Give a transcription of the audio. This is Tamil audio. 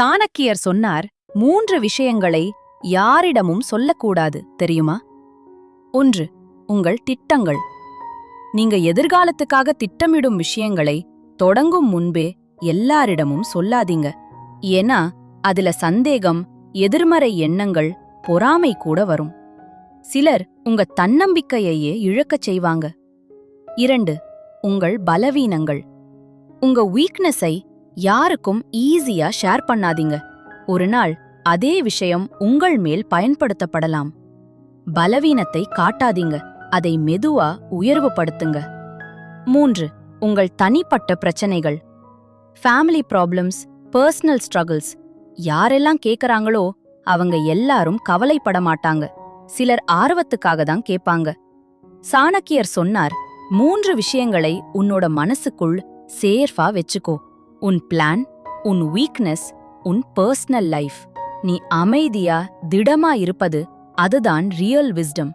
சாணக்கியர் சொன்னார் மூன்று விஷயங்களை யாரிடமும் சொல்லக்கூடாது தெரியுமா? ஒன்று உங்கள் திட்டங்கள். நீங்க எதிர்காலத்துக்காக திட்டமிடும் விஷயங்களை தொடங்கும் முன்பே எல்லாரிடமும் சொல்லாதீங்க. ஏன்னா அதுல சந்தேகம் எதிர்மறை எண்ணங்கள் பொறாமை கூட வரும். சிலர் உங்க தன்னம்பிக்கையையே இழக்கச் செய்வாங்க. இரண்டு உங்கள் பலவீனங்கள். உங்க வீக்னஸை யாருக்கும் ஈஸியா ஷேர் பண்ணாதீங்க. ஒரு நாள் அதே விஷயம் உங்கள் மேல் பயன்படுத்தப்படலாம். பலவீனத்தை காட்டாதீங்க. அதை மெதுவா உயர்வுபடுத்துங்க. மூன்று உங்கள் தனிப்பட்ட பிரச்சனைகள். ஃபேமிலி ப்ராப்ளம்ஸ் பர்சனல் ஸ்ட்ரகிள்ஸ் யாரெல்லாம் கேக்குறாங்களோ அவங்க எல்லாரும் கவலைப்பட மாட்டாங்க. சிலர் ஆர்வத்துக்காக தான் கேட்பாங்க சாணக்கியர் சொன்னார் மூன்று விஷயங்களை உன்னோட மனசுக்குள் சேர்ஃபா வெச்சுக்கோ. உன் பிளான் உன் வீக்னஸ் உன் பர்சனல் லைஃப் நீ அமைதியா திடமா இருப்பது அதுதான் ரியல் விஸ்டம்